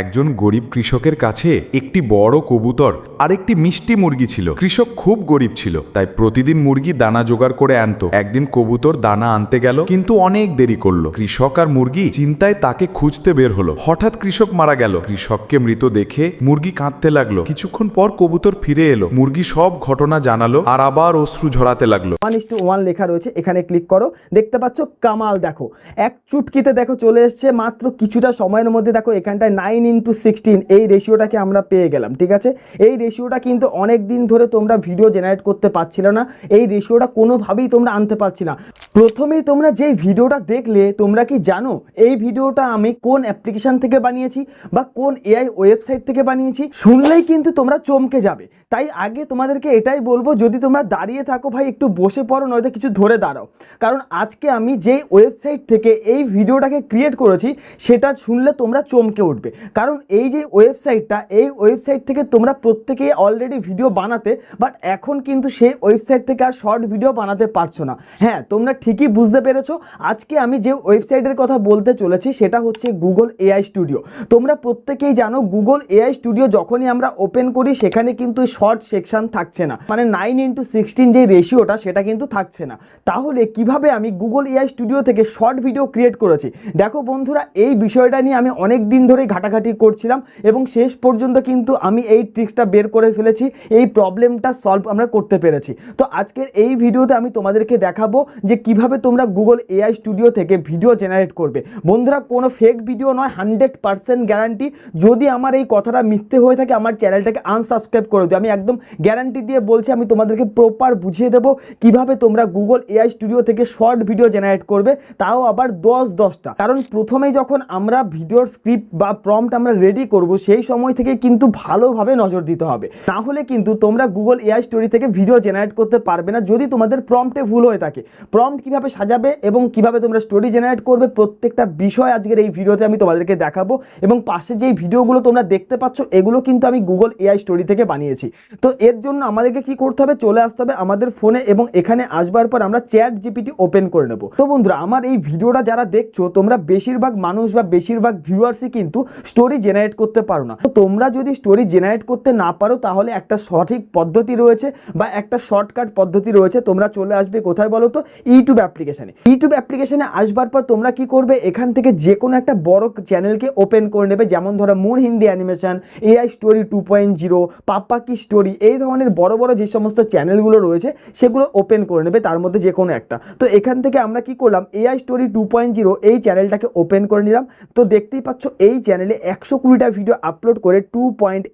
একজন গরিব কৃষকের কাছে একটি বড় কবুতর আর একটি মিষ্টি মুরগি ছিল। কৃষক খুব গরিব ছিল, তাই প্রতিদিন মুরগি দানা জোগাড় করে আনতো। একদিন কবুতর দানা আনতে গেল, কিন্তু অনেক দেরি করল। কৃষক আর মুরগি চিন্তায় তাকে খুঁজতে বের হলো। হঠাৎ কৃষক মারা গেল। কৃষককে মৃত দেখে মুরগি কাঁদতে লাগল। কিছুক্ষণ পর কবুতর ফিরে এলো। মুরগি সব ঘটনা জানালো আর আবার অশ্রু ঝরাতে লাগল। ওয়ান ইস টু ওয়ান লেখা রয়েছে, এখানে ক্লিক করো। দেখতে পাচ্ছ কামাল, দেখো। এক চুটকিতে, দেখো, চলে এসছে। মাত্র কিছুটা সময়ের মধ্যে, দেখো, এখানটায় নাইন ইন্টু সিক্সটিন এই রেশিওটাকে আমরা পেয়ে গেলাম, ঠিক আছে? এই রেশিওটা কিন্তু অনেক দিন ধরে তোমরা ভিডিও জেনারেট করতে পারছিলে না, এই রেশিওটা কোনোভাবেই তোমরা আনতে পারছি না। প্রথমেই তোমরা যেই ভিডিওটা দেখলে, তোমরা কি জানো, এই ভিডিওটা আমি কোন অ্যাপ্লিকেশন থেকে বানিয়েছি বা কোন এআই ওয়েবসাইট থেকে বানিয়েছি, শুনলেই কিন্তু তোমরা চমকে যাবে। তাই আগে তোমাদেরকে এটাই বলব, যদি তোমরা দাঁড়িয়ে থাকো ভাই, একটু বসে পড়ো, নয়তো কিছু ধরে দাঁড়াও। কারণ আজকে আমি যেই ওয়েবসাইট থেকে এই ভিডিওটাকে ক্রিয়েট করেছি, সেটা শুনলে তোমরা চমকে উঠবে। কারণ এই যে ওয়েবসাইটটা, এই ওয়েবসাইট থেকে তোমরা প্রত্যেকেই অলরেডি ভিডিও বানাতে বাট এখন কিন্তু সেই ওয়েবসাইট থেকে আর শর্ট ভিডিও বানাতে পারছ না। হ্যাঁ তোমরা ঠিকই বুঝতে পেরেছ, আজকে আমি যে ওয়েবসাইটের কথা বলতে চলেছি, সেটা হচ্ছে গুগল এআই স্টুডিও তোমরা প্রত্যেকেই জানো গুগল এআই স্টুডিও যখনই আমরা ওপেন করি, সেখানে কিন্তু শর্ট সেকশন থাকছে না। মানে নাইন ইন্টু সিক্সটিন যে রেশিওটা সেটা কিন্তু থাকছে না। তাহলে কীভাবে আমি গুগল এআই স্টুডিও থেকে শর্ট ভিডিও ক্রিয়েট করেছি? দেখো বন্ধুরা, এই বিষয়টা নিয়ে আমি অনেক দিন ধরেই ঘাটাঘাটি করছিলাম এবং শেষ পর্যন্ত কিন্তু আমি এই ট্রিক্সটা বের করে ফেলেছি, এই প্রবলেমটা সলভ আমরা করতে পেরেছি। তো আজকের এই ভিডিওতে আমি তোমাদেরকে দেখাবো যে কীভাবে তোমরা গুগল এআই স্টুডিও থেকে ভিডিও জেনারেট করবে। বন্ধুরা, কোনো ফেক ভিডিও নয় হান্ড্রেড পার্সেন্ট গ্যারান্টি যদি আমার এই কথাটা মিথ্যে হয়ে থাকে, আমার চ্যানেলটাকে আনসাবস্ক্রাইব করে দিও। আমি একদম গ্যারান্টি দিয়ে বলছি, আমি তোমাদেরকে প্রপার বুঝিয়ে দেবো কীভাবে তোমরা গুগল এআই স্টুডিও থেকে শর্ট ভিডিও জেনারেট করবে, তাও আবার দশ দশটা। কারণ প্রথমেই যখন আমরা ভিডিওর স্ক্রিপ্ট বা প্রম্পট আমরা রেডি করব, সেই সময় থেকে কিন্তু ভালোভাবে নজর দিতে হবে। না হলে কিন্তু তোমরা গুগল এআই স্টোরি থেকে ভিডিও জেনারেট করতে পারবে না, যদি তোমাদের প্রম্পটে ভুল হয়ে থাকে। প্রম্পট কীভাবে সাজাবে এবং কীভাবে তোমরা স্টোরি জেনারেট করবে, প্রত্যেকটা বিষয় আজকের এই ভিডিওতে আমি তোমাদেরকে দেখাবো এবং পাশে যেই ভিডিওগুলো তোমরা দেখতে পাচ্ছ, এগুলো কিন্তু আমি গুগল এআই স্টোরি থেকে বানিয়েছি। তো এর জন্য আমাদেরকে কি করতে হবে? চলে আসতে হবে আমাদের ফোনে এবং এখানে আসবার পর আমরা চ্যাট জিপিটি ওপেন করে নেব। তো বন্ধুরা, আমার এই ভিডিওটা যারা দেখছ, তোমরা বেশিরভাগ মানুষ বা বেশিরভাগ ভিউয়ার্সই কিন্তু স্টোরি জেনারেট করতে পারো না। তো তোমরা যদি স্টোরি জেনারেট করতে না পারো, তাহলে একটা সঠিক পদ্ধতি রয়েছে বা একটা শর্টকাট পদ্ধতি রয়েছে। তোমরা চলে আসবে কোথায় বলো তো? ইউটিউব অ্যাপ্লিকেশনে ইউটিউব অ্যাপ্লিকেশানে আসবার পর তোমরা কি করবে? এখান থেকে যে কোনো একটা বড় চ্যানেলকে ওপেন করে নেবে। যেমন ধরো moon Hindi animation AI story two point zero পাপ্পা কি স্টোরি এই ধরনের বড় বড় যে সমস্ত চ্যানেলগুলো রয়েছে, সেগুলো ওপেন করে নেবে তার মধ্যে যে কোনো একটা। তো এখান থেকে আমরা কি করলাম? AI story two point zero এই চ্যানেলটাকে ওপেন করে নিলাম। তো দেখতেই পাচ্ছ, এই চ্যানেলে একশো কুড়িটা ভিডিও আপলোড করে two point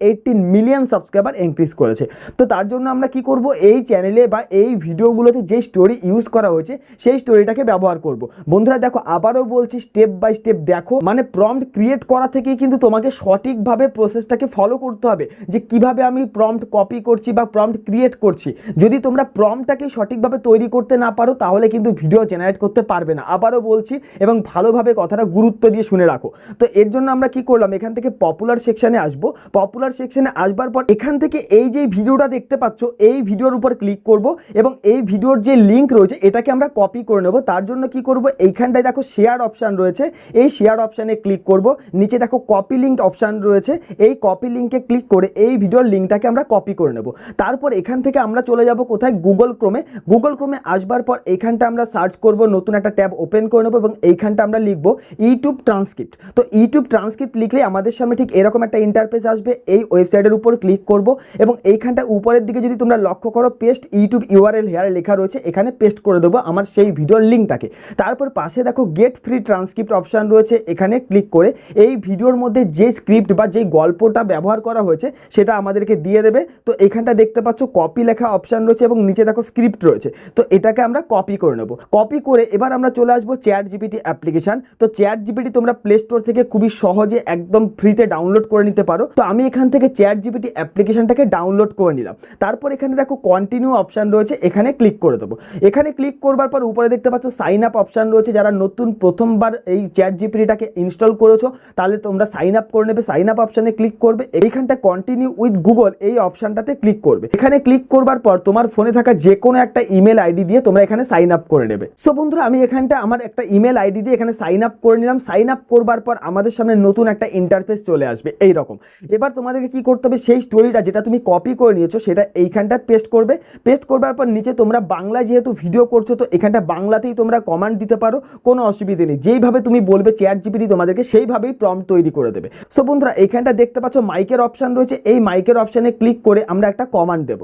million subscriber increase করেছে। তো তার জন্য আমরা কি করব? এই চ্যানেলে বা এই ভিডিওগুলোতে যে স্টোরি ইউজ করা হয়েছে, সেই স্টোরিটাকে ব্যবহার করব। বন্ধুরা, দেখো, আবারও বলছি স্টেপ বাই স্টেপ দেখো মানে প্রম্পট ক্রিয়েট করা থেকেই কিন্তু তোমাকে সঠিকভাবে প্রসেসটাকে ফলো করতে হবে, যে কীভাবে আমি প্রম্পট কপি করছি বা প্রম্পট ক্রিয়েট করছি। যদি তোমরা প্রম্পটটাকে সঠিকভাবে তৈরি করতে না পারো, তাহলে কিন্তু ভিডিও জেনারেট করতে পারবে না। আবারও বলছি, এবং ভালোভাবে কথাটা গুরুত্ব দিয়ে শুনে রাখো। তো এর জন্য আমরা কি করলাম এখান থেকে পপুলার সেকশানে আসব। পপুলার সেকশানে আসবার পর এখান থেকে এই যে ভিডিওটা দেখতে পাচ্ছ, এই ভিডিওর উপর ক্লিক করব এবং এই ভিডিওর যে লিঙ্ক রয়েছে, এটাকে আমরা কপি করে নেব। তার জন্য কি করব? এইখানটায় দেখো শেয়ার অপশান রয়েছে। এই শেয়ার অপশানে ক্লিক করব। নিচে দেখো কপি লিঙ্ক অপশান রয়েছে। এই কপি লিঙ্কে ক্লিক করে এই ভিডিওর লিঙ্কটাকে আমরা কপি করে নেব। তারপর এখান থেকে আমরা চলে যাব কোথায়? গুগল ক্রোমে গুগল ক্রোমে আসবার পর এইখানটা আমরা সার্চ করব, নতুন একটা ট্যাব ওপেন করে নেব এবং এইখানটা আমরা লিখব ইউটিউব ট্রান্সক্রিপ্ট তো ইউটিউব ট্রান্সক্রিপ্ট লিখলে আমাদের সামনে ঠিক এরকম একটা ইন্টারফেস আসবে। এই ওয়েবসাইটের উপর ক্লিক করব এবং এইখানটা উপরের দিকে যদি তোমরা লক্ষ্য করো পেস্ট ইউটিউব ইউআরএল হেয়ার লেখা রয়েছে, এখানে পেস্ট করে দেবো আমার সেই ভিডিওর লিঙ্কটাকে তারপর পাশে দেখো গেট ফ্রি ট্রান্সক্রিপ্ট অপশান রয়েছে, এখানে ক্লিক করে এই ভিডিওর মধ্যে যে স্ক্রিপ্ট বা যেই গল্পটা ব্যবহার করা হয়েছে, সেটা আমাদেরকে দিয়ে দেবে। তো এখানটা দেখতে পাচ্ছ কপি লেখা অপশান রয়েছে এবং নিচে দেখো স্ক্রিপ্ট রয়েছে। তো এটাকে আমরা কপি করে নেব। কপি করে এবার আমরা চলে আসব চ্যাট জিপিটি অ্যাপ্লিকেশন তো চ্যাট জিপিটি তোমরা প্লে স্টোর থেকে খুবই সহজে একদম ফ্রিতে ডাউনলোড করে নিতে পারো। তো আমি এখান থেকে চ্যাট জিপিটি অ্যাপ্লিকেশনটাকে ডাউনলোড করে নিলাম। তারপর এখানে দেখো কন্টিনিউ অপশান রয়েছে, এখানে ক্লিক করে দেবো। এখানে ক্লিক করবার পর উপরে দেখতে পাচ্ছ সাইন আপ অপশান রয়েছে। যারা নতুন প্রথমবার এই চ্যাট জিপিটিটাকে ইনস্টল করেছ, তাহলে তোমরা সাইন আপ করে নেবে। সাইন আপ অপশানে ক্লিক করবে। এইখানটা কন্টিনিউ উইথ গুগল এই অপশানটাতে ক্লিক করবে। এখানে ক্লিক করবার পর তোমার ফোনে থাকা যে কোনো একটা ইমেল আইডি দিয়ে তোমরা এখানে সাইন আপ করে নেবে। সো বন্ধুরা, আমি এখানটা আমার একটা ইমেল আইডি দিয়ে এখানে সাইন আপ করে নিলাম। সাইন আপ করবার পর আমাদের সামনে নতুন একটা ইন্টারফেস চলে আসবে এই রকম এবার তোমাদেরকে কি করতে হবে, সেই স্টোরিটা যেটা তুমি কপি করে নিয়েছো, সেটা এইখানটায় পেস্ট করবে। পেস্ট করবার পর নিচে তোমরা বাংলায় যেহেতু ভিডিও করছ, তো এখানটা বাংলাতেই তোমরা কমান্ড দিতে পারো, কোনো অসুবিধে নেই। যেইভাবে তুমি বলবে চ্যাট জিপিটি তোমাদেরকে, সেইভাবেই প্রম্পট তৈরি করে দেবে। সো বন্ধুরা এইখানটা দেখতে পাচ্ছ মাইকের অপশান রয়েছে। এই মাইকের অপশানে ক্লিক করে আমরা একটা কমান্ড দেব।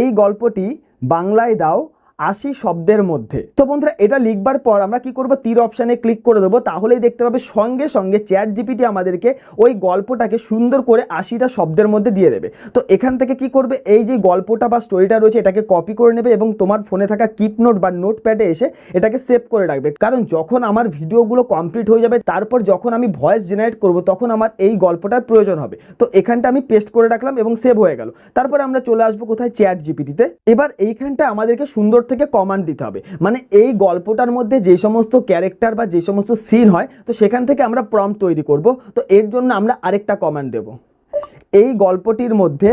এই গল্পটি বাংলায় দাও আশি শব্দের মধ্যে। তো বন্ধুরা, এটা লিখবার পর আমরা কি করব? তীর অপশানে ক্লিক করে দেবো। তাহলেই দেখতে পাবে সঙ্গে সঙ্গে চ্যাট জিপিটি আমাদেরকে ওই গল্পটাকে সুন্দর করে আশিটা শব্দের মধ্যে দিয়ে দেবে। তো এখান থেকে কি করবে? এই যে গল্পটা বা স্টোরিটা রয়েছে, এটাকে কপি করে নেবে এবং তোমার ফোনে থাকা কিপ নোট বা নোট প্যাডে এসে এটাকে সেভ করে রাখবে। কারণ যখন আমার ভিডিওগুলো কমপ্লিট হয়ে যাবে, তারপর যখন আমি ভয়েস জেনারেট করব, তখন আমার এই গল্পটার প্রয়োজন হবে। তো এখানটা আমি পেস্ট করে রাখলাম এবং সেভ হয়ে গেল। তারপরে আমরা চলে আসব কোথায়? চ্যাট জিপিটিতে এবার এইখানটা আমাদেরকে সুন্দর থেকে কমান্ড দিতে হবে। মানে এই গল্পটার মধ্যে যে সমস্ত ক্যারেক্টার বা যে সমস্ত সিন হয়, তো সেখান থেকে আমরা প্রম্পট তৈরি করব। তো এর জন্য আমরা আরেকটা কমান্ড দেব। এই গল্পটির মধ্যে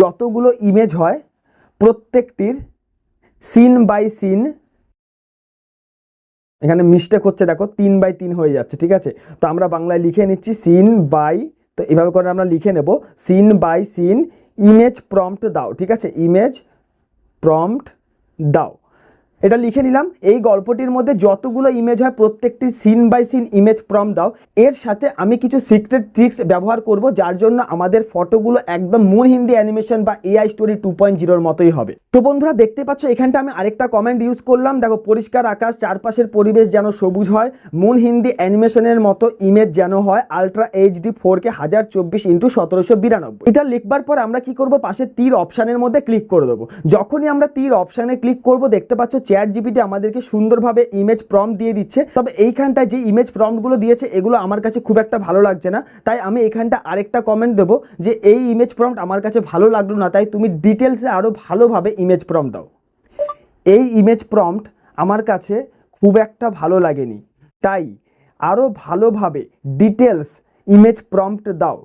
যতগুলো ইমেজ হয়, প্রত্যেকটির সিন বাই সিন এখানে মিস্টেক হচ্ছে দেখো, তিন বাই তিন হয়ে যাচ্ছে, ঠিক আছে? তো আমরা বাংলায় লিখে নিচ্ছি সিন বাই তো এভাবে করে আমরা লিখে নেব। Scene by scene image prompt দাও, ঠিক আছে? ইমেজ প্রম্পট দাও এটা লিখে নিলাম, এই গল্পটির মধ্যে যতগুলো ইমেজ হয়, প্রত্যেকটি scene by scene image prompt দাও এর সাথে আমি কিছু সিক্রেট ট্রিক্স ব্যবহার করব, যার জন্য আমাদের ফটোগুলো একদম মুন হিন্দি অ্যানিমেশন বা এআই স্টোরি টু পয়েন্ট জিরোর মতোই হবে। তো বন্ধুরা, দেখতে পাচ্ছ, এখানটা আমি আরেকটা কমেন্ট ইউজ করলাম। দেখো, পরিষ্কার আকাশ, চারপাশের পরিবেশ যেন সবুজ হয় মুন হিন্দি অ্যানিমেশনের মতো ইমেজ যেন হয় আলট্রা এইচডি ফোর কে হাজার চব্বিশ ইন্টু সতেরোশো বিরানব্বই। এটা লিখবার পর আমরা কি করব, পাশে তীর অপশানের মধ্যে ক্লিক করে দেবো। যখনই আমরা তীর অপশানে ক্লিক করব, দেখতে পাচ্ছ চ্যাট জিপিটি আমাদেরকে সুন্দরভাবে ইমেজ প্রম দিয়ে দিচ্ছে। তবে এইখানটায় যে ইমেজ প্রম্পটগুলো দিয়েছে, এগুলো আমার কাছে খুব একটা ভালো লাগছে না। তাই আমি এখানটা আরেকটা কমেন্ট দেবো যে, এই ইমেজ প্রম্পট আমার কাছে ভালো লাগল না, তাই তুমি ডিটেলসে আরও ভালোভাবে ইমেজ প্রম্পট দাও। এই ইমেজ প্রম্পট আমার কাছে খুব একটা ভালো লাগেনি। তাই আরও ভালোভাবে ডিটেলস ইমেজ প্রম্পট দাও।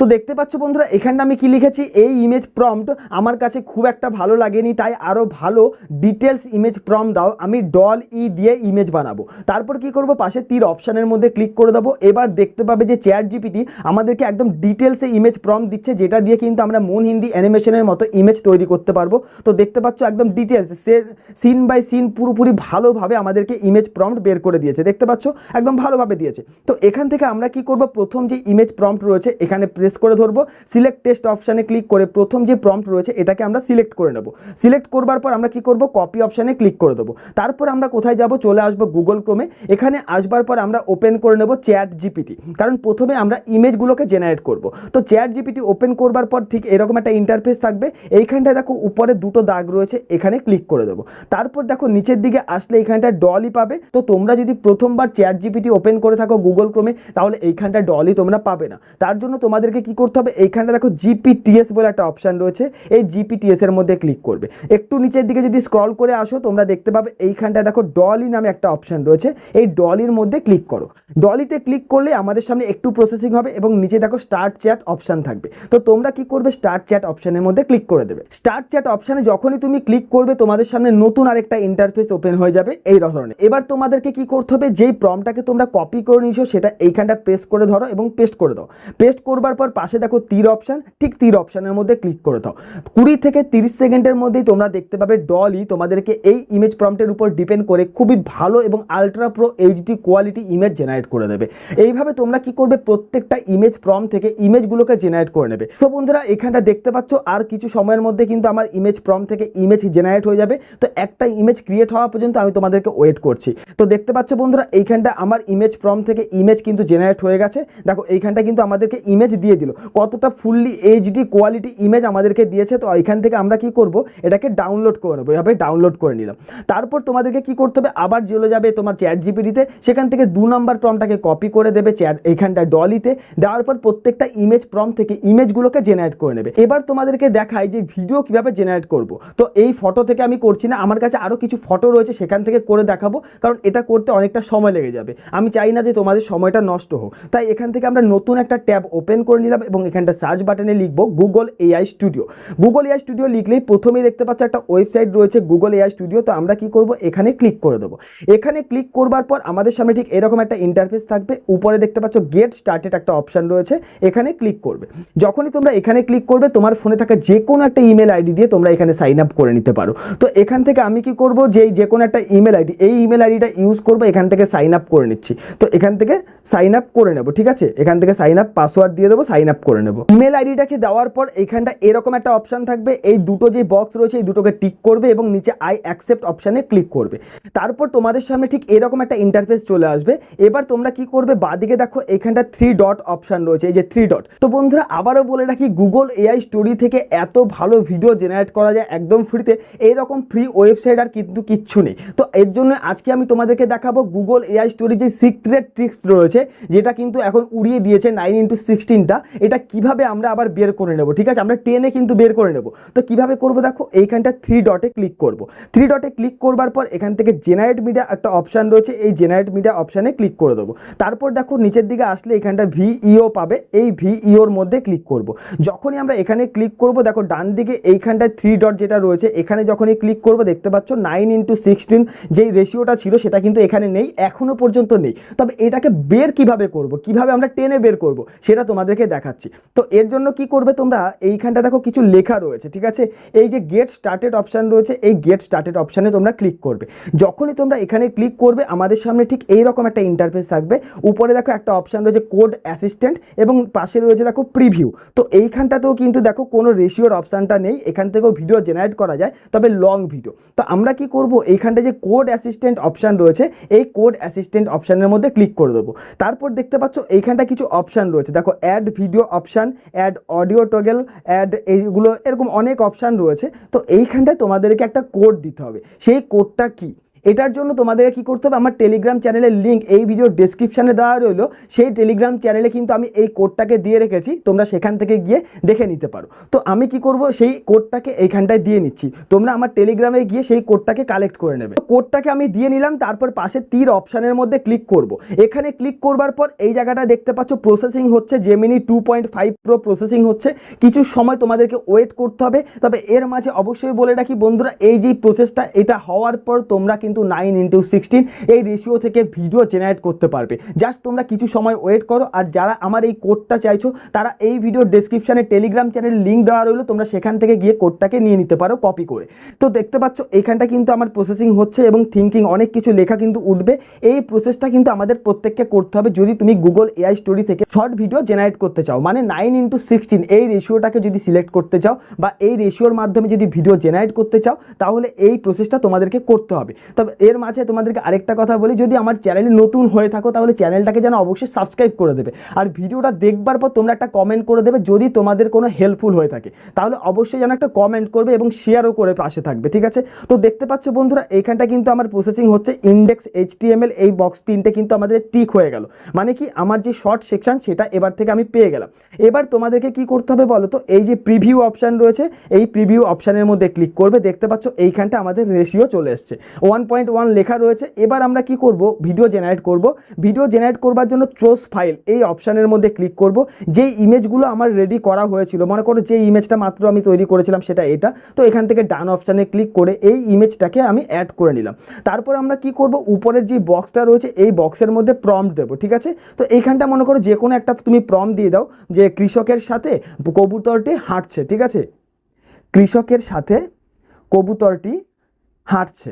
তো দেখতে পাচ্ছ বন্ধুরা এখানটা আমি কি লিখেছি? এই ইমেজ প্রম্পট আমার কাছে খুব একটা ভালো লাগেনি, তাই আরও ভালো ডিটেলস ইমেজ প্রম্পট দাও। আমি ডল ই দিয়ে ইমেজ বানাবো। তারপর কি করব? পাশে তীর অপশানের মধ্যে ক্লিক করে দেবো। এবার দেখতে পাবে যে চ্যাট জিপিটি আমাদেরকে একদম ডিটেলসে ইমেজ প্রম্পট দিচ্ছে, যেটা দিয়ে কিন্তু আমরা মন হিন্দি অ্যানিমেশনের মতো ইমেজ তৈরি করতে পারব। তো দেখতে পাচ্ছ একদম ডিটেলস সে সিন বাই সিন পুরোপুরি ভালোভাবে আমাদেরকে ইমেজ প্রম্পট বের করে দিয়েছে। দেখতে পাচ্ছ? একদম ভালোভাবে দিয়েছে। তো এখান থেকে আমরা কি করব? প্রথম যে ইমেজ প্রম্পট রয়েছে, এখানে প্রেস করে ধরবো সিলেক্ট টেস্ট অপশানে ক্লিক করে প্রথম যে প্রম্পট রয়েছে এটাকে আমরা সিলেক্ট করে নেব। সিলেক্ট করবার পর আমরা কি করব? কপি অপশানে ক্লিক করে দেবো। তারপর আমরা কোথায় যাব? চলে আসব গুগল ক্রোমে এখানে আসবার পর আমরা ওপেন করে নেব চ্যাট জিপিটি কারণ প্রথমে আমরা ইমেজগুলোকে জেনারেট করব। তো চ্যাট জিপিটি ওপেন করবার পর ঠিক এরকম একটা ইন্টারফেস থাকবে। এইখানটায় দেখো উপরে দুটো দাগ রয়েছে, এখানে ক্লিক করে দেবো। তারপর দেখো নিচের দিকে আসলে এইখানটা ডলই পাবে। তো তোমরা যদি প্রথমবার চ্যাট জিপিটি ওপেন করে থাকো গুগল ক্রোমে তাহলে এইখানটা ডলই তোমরা পাবে না। তার জন্য তোমাদেরকে কি করতে হবে? এইখানটা দেখো জিপিটিএস বলে একটা অপশান রয়েছে। এই জিপিটিএস এর মধ্যে ক্লিক করবে। একটু নিচের দিকে যদি স্ক্রল করে আসো, তোমরা দেখতে পাবে এইখানটা দেখো ডলি নামে একটা অপশান রয়েছে। এই ডলির মধ্যে ক্লিক করো। ডলিতে ক্লিক করলে আমাদের সামনে একটু প্রসেসিং হবে এবং নিচে দেখো স্টার্ট চ্যাট অপশান থাকবে। তো তোমরা কি করবে? স্টার্ট চ্যাট অপশানের মধ্যে ক্লিক করে দেবে। স্টার্ট চ্যাট অপশানে যখনই তুমি ক্লিক করবে, তোমাদের সামনে নতুন আরেকটা ইন্টারফেস ওপেন হয়ে যাবে এই ধরনের। এবার তোমাদেরকে কি করতে হবে? যেই প্রমটাকে তোমরা কপি করে নিয়েছো, সেটা এইখানটা পেস্ট করে ধরো এবং পেস্ট করে দাও। পেস্ট করবার পর পাশে দেখো তীর অপশান ঠিক তীর অপশানের মধ্যে ক্লিক করে দাও। কুড়ি থেকে তিরিশ সেকেন্ডের মধ্যেই তোমরা দেখতে পাবে ডলই তোমাদেরকে এই ইমেজ প্রম্পটের উপর ডিপেন্ড করে খুবই ভালো এবং ultra pro HD quality image generate করে দেবে। এইভাবে তোমরা কি করবে? প্রত্যেকটা ইমেজ প্রম থেকে ইমেজগুলোকে জেনারেট করে নেবে। সো বন্ধুরা, এখানটা দেখতে পাচ্ছ, আর কিছু সময়ের মধ্যে কিন্তু আমার ইমেজ প্রম থেকে ইমেজ জেনারেট হয়ে যাবে। তো একটা ইমেজ ক্রিয়েট হওয়া পর্যন্ত আমি তোমাদেরকে ওয়েট করছি। তো দেখতে পাচ্ছ বন্ধুরা, এইখানটা আমার ইমেজ প্রম থেকে ইমেজ কিন্তু জেনারেট হয়ে গেছে। দেখো, এইখানটা কিন্তু আমাদেরকে ইমেজ দিয়ে দিল। কতটা ফুললি এইচডি কোয়ালিটি ইমেজ আমাদেরকে দিয়েছে, তো এখান থেকে আমরা কি করব? এটাকে ডাউনলোড করে নেব। এভাবে ডাউনলোড করে নিলাম। তারপর তোমাদেরকে কি করতে হবে? আবার চলে যাবে তোমার চ্যাট জিপিটিতে সেখান থেকে দু নম্বর প্রমটাকে কপি করে দেবে চ্যাট এইখানটা ডলিতে দেওয়ার পর প্রত্যেকটা ইমেজ প্রম থেকে ইমেজগুলোকে জেনারেট করে নেবে। এবার তোমাদেরকে দেখাই যে ভিডিও কীভাবে জেনারেট করব। তো এই ফটো থেকে আমি করছি না। আমার কাছে আরও কিছু ফটো রয়েছে, সেখান থেকে করে দেখাবো। কারণ এটা করতে অনেকটা সময় লেগে যাবে। আমি চাই না যে তোমাদের সময়টা নষ্ট হোক। তাই এখান থেকে আমরা নতুন একটা ট্যাব ওপেন করে নিলাম এবং এখানটা সার্চ বাটনে লিখব Google AI studio Google AI studio লিখলেই প্রথমেই দেখতে পাচ্ছ একটা ওয়েবসাইট রয়েছে গুগল এআই স্টুডিও তো আমরা কি করব? এখানে ক্লিক করে দেবো। এখানে ক্লিক করবার পর আমাদের সামনে ঠিক এরকম একটা ইন্টারফেস থাকবে। উপরে দেখতে পাচ্ছ গেট স্টার্টেড একটা অপশন রয়েছে। এখানে ক্লিক করবে। যখনই তোমরা এখানে ক্লিক করবে, তোমার ফোনে থাকা যে কোনো একটা ইমেল আইডি দিয়ে তোমরা এখানে সাইন আপ করে নিতে পারো। তো এখান থেকে আমি কি করব? যে যে কোনো একটা ইমেল আইডি এই ইমেল আইডিটা ইউজ করব, এখান থেকে সাইন আপ করে নিচ্ছি। তো এখান থেকে সাইন আপ করে নেব, ঠিক আছে? এখান থেকে সাইন আপ পাসওয়ার্ড দিয়ে দেবো সাইন আপ করে নেব। ইমেল আইডিটাকে দেওয়ার পর এখানটা এরকম একটা অপশন থাকবে। এই দুটো যে বক্স রয়েছে, এই দুটোকে টিক করবে এবং নিচে আই অ্যাকসেপ্ট অপশানে ক্লিক করবে। তারপর তোমাদের সামনে ঠিক এরকম একটা ইন্টারফেস চলে আসবে। এবার তোমরা কি করবে? বাদিকে দেখো, এখানটা থ্রি ডট অপশন রয়েছে, এই যে থ্রি ডট তো বন্ধুরা, আবারও বলে রাখি গুগল এআই স্টোরি থেকে এত ভালো ভিডিও জেনারেট করা যায় একদম ফ্রিতে এইরকম ফ্রি ওয়েবসাইট আর কিন্তু কিচ্ছু নেই। তো এর জন্য আজকে আমি তোমাদেরকে দেখাবো গুগল এআই স্টোরি যে সিক্রেট ট্রিক্স রয়েছে, যেটা কিন্তু এখন উড়িয়ে দিয়েছে নাইন ইন্টু সিক্সটিনটা এটা কীভাবে আমরা আবার বের করে নেব? ঠিক আছে, আমরা টেনে কিন্তু বের করে নেব। তো কীভাবে করব দেখো? এইখানটা থ্রি ডটে ক্লিক করব। থ্রি ডটে ক্লিক করবার পর এখান থেকে জেনারেট মিডিয়া একটা অপশান রয়েছে, এই জেনারেট মিডিয়া অপশানে ক্লিক করে দেবো। তারপর দেখো, নিচের দিকে আসলে এখানটা ভিইও পাবে, এই ভিইওর মধ্যে ক্লিক করব। যখনই আমরা এখানে ক্লিক করব, দেখো, ডান দিকে এইখানটায় থ্রি ডট যেটা রয়েছে, এখানে যখনই ক্লিক করব, দেখতে পাচ্ছ নাইন ইন্টু সিক্সটিন যেই রেশিওটা ছিল, সেটা কিন্তু এখানে নেই এখনও পর্যন্ত নেই। তবে এটাকে বের কীভাবে করব? কীভাবে আমরা টেনে বের করব? সেটা তোমাদেরকে দেখাচ্ছি। তো এর জন্য কি করবে তোমরা? এইখানটা দেখো কিছু লেখা রয়েছে, ঠিক আছে? এই যে গেট স্টার্টেড অপশান রয়েছে, এই গেট স্টার্টেড অপশানে তোমরা ক্লিক করবে। যখনই তোমরা এখানে ক্লিক করবে, আমাদের সামনে ঠিক এইরকম একটা ইন্টারফেস থাকবে। উপরে দেখো একটা অপশান রয়েছে কোড অ্যাসিস্ট্যান্ট এবং পাশে রয়েছে দেখো প্রিভিউ তো এইখানটাতেও কিন্তু দেখো কোনো রেশিওর অপশানটা নেই, এখান থেকেও ভিডিও জেনারেট করা যায়, তবে লং ভিডিও তো আমরা কি করব? এইখানটা যে কোড অ্যাসিস্ট্যান্ট অপশান রয়েছে, এই কোড অ্যাসিস্ট্যান্ট অপশানের মধ্যে ক্লিক করে দেবো। তারপর দেখতে পাচ্ছ এইখানটা কিছু অপশান রয়েছে। দেখো add video option add audio toggle add এইগুলো, এরকম অনেক অপশান রয়েছে। তো এইখানটায় তোমাদেরকে একটা কোড দিতে হবে। সেই কোডটা কি? এটার জন্য তোমাদেরকে কী করতে হবে? আমার টেলিগ্রাম চ্যানেলের লিঙ্ক এই ভিডিওর ডেসক্রিপশানে দেওয়া রইল। সেই টেলিগ্রাম চ্যানেলে কিন্তু আমি এই কোডটাকে দিয়ে রেখেছি। তোমরা সেখান থেকে গিয়ে দেখে নিতে পারো। তো আমি কি করব? সেই কোডটাকে এইখানটায় দিয়ে নিচ্ছি। তোমরা আমার টেলিগ্রামে গিয়ে সেই কোডটাকে কালেক্ট করে নেবে। কোডটাকে আমি দিয়ে নিলাম, তারপর পাশে তীর অপশানের মধ্যে ক্লিক করব। এখানে ক্লিক করবার পর এই জায়গাটা দেখতে পাচ্ছ প্রসেসিং হচ্ছে Gemini two point five pro processing হচ্ছে। কিছু সময় তোমাদেরকে ওয়েট করতে হবে। তবে এর মাঝে অবশ্যই বলে রাখি বন্ধুরা, এই যে প্রসেসটা এটা হওয়ার পর তোমরা কিন্তু নাইন ইন্টু সিক্সটিন এই রেশিও থেকে ভিডিও জেনারেট করতে পারবে। জাস্ট তোমরা কিছু সময় ওয়েট করো আর যারা আমার এই কোডটা চাইছো, তারা এই ভিডিওর ডেসক্রিপশানে টেলিগ্রাম চ্যানেল লিঙ্ক দেওয়া রইল, তোমরা সেখান থেকে গিয়ে কোডটাকে নিয়ে নিতে পারো কপি করে। তো দেখতে পাচ্ছ, এখানটা কিন্তু আমার প্রসেসিং হচ্ছে এবং থিঙ্কিং অনেক কিছু লেখা কিন্তু উঠবে। এই প্রসেসটা কিন্তু আমাদের প্রত্যেককে করতে হবে যদি তুমি গুগল এআই স্টোরি থেকে শর্ট ভিডিও জেনারেট করতে চাও। মানে নাইন ইন্টু সিক্সটিন এই রেশিওটাকে যদি সিলেক্ট করতে চাও বা এই রেশিওর মাধ্যমে যদি ভিডিও জেনারেট করতে চাও, তাহলে এই প্রসেসটা তোমাদেরকে করতে হবে। তবে এর মাঝে তোমাদেরকে আরেকটা কথা বলি, যদি আমার চ্যানেলে নতুন হয়ে থাকো, তাহলে চ্যানেলটাকে যেন অবশ্যই সাবস্ক্রাইব করে দেবে। আর ভিডিওটা দেখবার পর তোমরা একটা কমেন্ট করে দেবে, যদি তোমাদের কোনো হেল্পফুল হয়ে থাকে। তাহলে অবশ্যই যেন একটা কমেন্ট করবে এবং শেয়ারও করে পাশে থাকবে, ঠিক আছে? তো দেখতে পাচ্ছ বন্ধুরা এইখানটা কিন্তু আমার প্রসেসিং হচ্ছে ইন্ডেক্স এইচটিএমএল এই বক্স তিনটে কিন্তু আমাদের টিক হয়ে গেল। মানে কি, আমার যে শর্ট সেকশন সেটা এবার থেকে আমি পেয়ে গেলাম। এবার তোমাদেরকে কি করতে হবে বলো তো? এই যে প্রিভিউ অপশান রয়েছে, এই প্রিভিউ অপশানের মধ্যে ক্লিক করবে, দেখতে পাচ্ছ এইখানটা আমাদের রেশিও চলে এসছে। ওয়ান পয়েন্ট ওয়ান লেখা রয়েছে। এবার আমরা কি করব? ভিডিও জেনারেট করব। ভিডিও জেনারেট করবার জন্য চোজ ফাইল এই অপশানের মধ্যে ক্লিক করব। যেই ইমেজগুলো আমার রেডি করা হয়েছিল, মনে করো যে ইমেজটা মাত্র আমি তৈরি করেছিলাম সেটা এটা। তো এখান থেকে ডান অপশানে ক্লিক করে এই ইমেজটাকে আমি অ্যাড করে নিলাম। তারপর আমরা কি করব? উপরের যে বক্সটা রয়েছে, এই বক্সের মধ্যে প্রম্পট দেবো, ঠিক আছে? তো এইখানটা মনে করো যে কোনো একটা তুমি প্রম্পট দিয়ে দাও যে কৃষকের সাথে কবুতরটি হাঁটছে, ঠিক আছে? কৃষকের সাথে কবুতরটি হাঁটছে।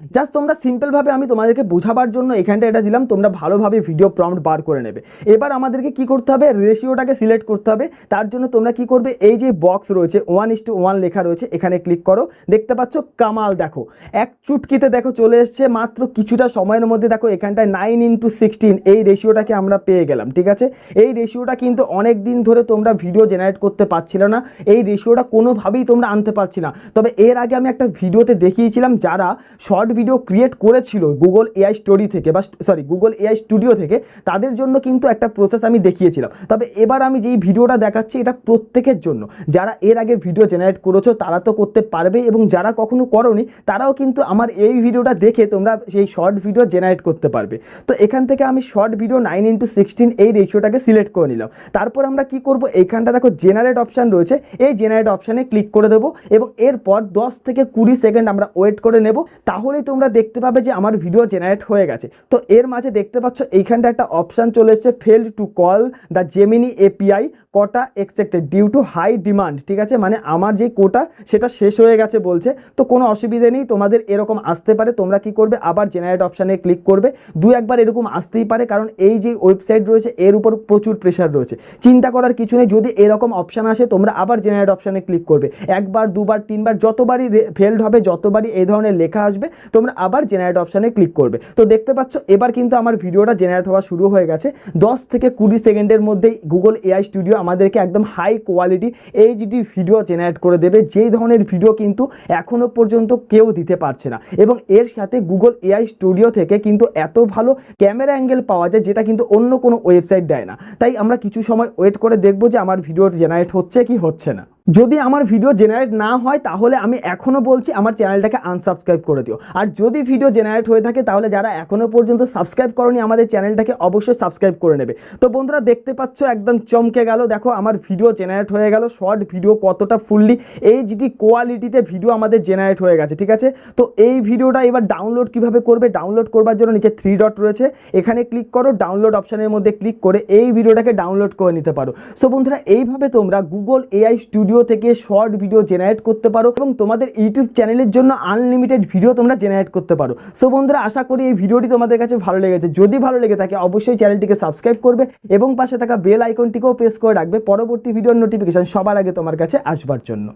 জাস্ট তোমরা সিম্পলভাবে আমি তোমাদেরকে বোঝাবার জন্য এখানটা এটা দিলাম, তোমরা ভালোভাবে ভিডিও প্রম্পট বার করে নেবে। এবার আমাদেরকে কি করতে হবে? রেশিওটাকে সিলেক্ট করতে হবে। তার জন্য তোমরা কি করবে? এই যে বক্স রয়েছে ওয়ান ইস টু ওয়ান লেখা রয়েছে, এখানে ক্লিক করো। দেখতে পাচ্ছ, কামাল দেখো, এক চুটকিতে দেখো চলে এসছে, মাত্র কিছুটা সময়ের মধ্যে দেখো এখানটায় নাইন ইন্টু সিক্সটিন এই রেশিওটাকে আমরা পেয়ে গেলাম, ঠিক আছে? এই রেশিওটা কিন্তু অনেক দিন ধরে তোমরা ভিডিও জেনারেট করতে পারছিলে না, এই রেশিওটা কোনোভাবেই তোমরা আনতে পারছি না। তবে এর আগে আমি একটা ভিডিওতে দেখিয়েছিলাম, যারা শর্ট শর্ট ভিডিও ক্রিয়েট করেছিল গুগল এআই স্টোরি থেকে বা সরি গুগল এআই স্টুডিও থেকে, তাদের জন্য কিন্তু একটা প্রসেস আমি দেখিয়েছিলাম। তবে এবার আমি যেই ভিডিওটা দেখাচ্ছি, এটা প্রত্যেকের জন্য। যারা এর আগে ভিডিও জেনারেট করেছ, তারা তো করতে পারবে এবং যারা কখনো করনি, তারাও কিন্তু আমার এই ভিডিওটা দেখে তোমরা সেই শর্ট ভিডিও জেনারেট করতে পারবে। তো এখান থেকে আমি short video nine into sixteen এই রেশিওটাকে সিলেক্ট করে নিলাম। তারপর আমরা কি করব? এইখানটা দেখো জেনারেট অপশান রয়েছে। এই জেনারেট অপশানে ক্লিক করে দেবো এবং এরপর দশ থেকে কুড়ি সেকেন্ড আমরা ওয়েট করে নেব। তাহলেই তোমরা দেখতে পাবে যে আমার ভিডিও জেনারেট হয়ে গেছে। তো এর মাঝে দেখতে পাচ্ছ এইখানটা একটা অপশান চলে এসেছে failed to call the Gemini API quota exceeded due to high demand ঠিক আছে? মানে আমার যে কোটা সেটা শেষ হয়ে গেছে বলছে। তো কোনো অসুবিধে নেই, তোমাদের এরকম আসতে পারে, তোমরা কি করবে? আবার জেনারেট অপশানে ক্লিক করবে। দু একবার এরকম আসতেই পারে, কারণ এই যে ওয়েবসাইট রয়েছে, এর উপর প্রচুর প্রেশার রয়েছে। চিন্তা করার কিছু নেই, যদি এরকম অপশান আসে, তোমরা আবার জেনারেট অপশানে ক্লিক করবে। একবার, দুবার, তিনবার, যতবারই ফেল্ড হবে, যতবারই এই ধরনের লেখা আসবে তোমরা আবার জেনারেট অপশানে ক্লিক করবে। তো দেখতে পাচ্ছ, এবার কিন্তু আমার ভিডিওটা জেনারেট হওয়া শুরু হয়ে গেছে। দশ থেকে কুড়ি সেকেন্ডের মধ্যেই গুগল এআই স্টুডিও আমাদেরকে একদম high quality HD video generate করে দেবে। যেই ধরনের ভিডিও কিন্তু এখনও পর্যন্ত কেউ দিতে পারছে না। এবং এর সাথে গুগল এআই স্টুডিও থেকে কিন্তু এত ভালো ক্যামেরা অ্যাঙ্গেল পাওয়া যায়, যেটা কিন্তু অন্য কোনো ওয়েবসাইট দেয় না। তাই আমরা কিছু সময় ওয়েট করে দেখব যে আমার ভিডিও জেনারেট হচ্ছে কি হচ্ছে না। যদি আমার ভিডিও জেনারেট না হয়, তাহলে আমি এখনও বলছি আমার চ্যানেলটাকে আনসাবস্ক্রাইব করে দিও। আর যদি ভিডিও জেনারেট হয়ে থাকে, তাহলে যারা এখনও পর্যন্ত সাবস্ক্রাইব করনি, আমাদের চ্যানেলটাকে অবশ্যই সাবস্ক্রাইব করে নেবে। তো বন্ধুরা, দেখতে পাচ্ছ, একদম চমকে গেল। দেখো, আমার ভিডিও জেনারেট হয়ে গেল। শর্ট ভিডিও কতটা ফুললি এইচডি কোয়ালিটিতে ভিডিও আমাদের জেনারেট হয়ে গেছে, ঠিক আছে? তো এই ভিডিওটা এবার ডাউনলোড কীভাবে করবে? ডাউনলোড করবার জন্য নিচে থ্রি ডট রয়েছে। এখানে ক্লিক করো ডাউনলোড অপশানের মধ্যে ক্লিক করে এই ভিডিওটাকে ডাউনলোড করে নিতে পারো। সো বন্ধুরা, এইভাবে তোমরা গুগল এআই স্টুডিও থেকে শর্ট ভিডিও জেনারেট করতে পারো এবং তোমাদের ইউটিউব চ্যানেলের জন্য আনলিমিটেড ভিডিও তোমরা জেনারেট করতে পারো। সো বন্ধুরা, আশা করি এই ভিডিওটি তোমাদের কাছে ভালো লেগেছে। যদি ভালো লেগে থাকে, অবশ্যই চ্যানেলটিকে সাবস্ক্রাইব করবে এবং পাশে থাকা বেল আইকনটিকেও প্রেস করে রাখবে। পরবর্তী ভিডিওর নোটিফিকেশন সবার আগে তোমার কাছে আসবার জন্য।